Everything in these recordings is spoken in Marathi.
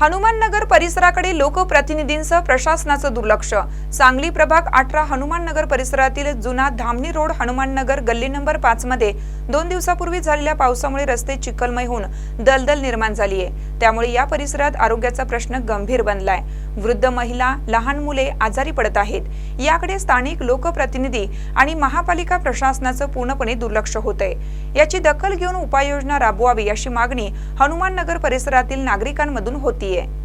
हनुमान नगर परिसराकडे लोकप्रतिनिधींसह प्रशासनाचं दुर्लक्ष. सांगली प्रभाग अठरा हनुमान नगर परिसरातील जुना धामणी रोड हनुमान नगर गल्ली नंबर पाच मध्ये दोन दिवसापूर्वी झालेल्या पावसामुळे रस्ते चिखलमय होऊन दलदल निर्माण झाली आहे त्यामुळे या परिसरात आरोग्याचा प्रश्न गंभीर बनलाय. वृद्ध महिला लहान मुले आजारी पडत आहेत. याकडे स्थानिक लोकप्रतिनिधी आणि महापालिका प्रशासनाचं पूर्णपणे दुर्लक्ष होत आहे याची दखल घेऊन उपाययोजना राबवावी अशी मागणी हनुमान नगर परिसरातील नागरिकांमधून होती. होतीये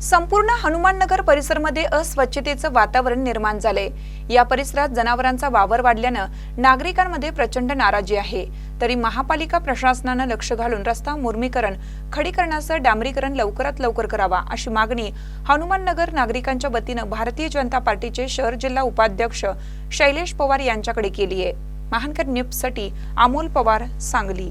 संपूर्ण हनुमाननगर परिसरमध्ये अस्वच्छतेचं वातावरण निर्माण झालंय. या परिसरात जनावरांचा वावर वाढल्यानं नागरिकांमध्ये प्रचंड नाराजी आहे. तरी महापालिका प्रशासनानं लक्ष घालून रस्ता मुर्मीकरण खडीकरणासह डांबरीकरण लवकरात लवकर करावा अशी मागणी हनुमाननगर नागरिकांच्या वतीनं भारतीय जनता पार्टीचे शहर जिल्हा उपाध्यक्ष शैलेश पवार यांच्याकडे केली आहे महानकर न्यूजसाठी अमोल पवार सांगली.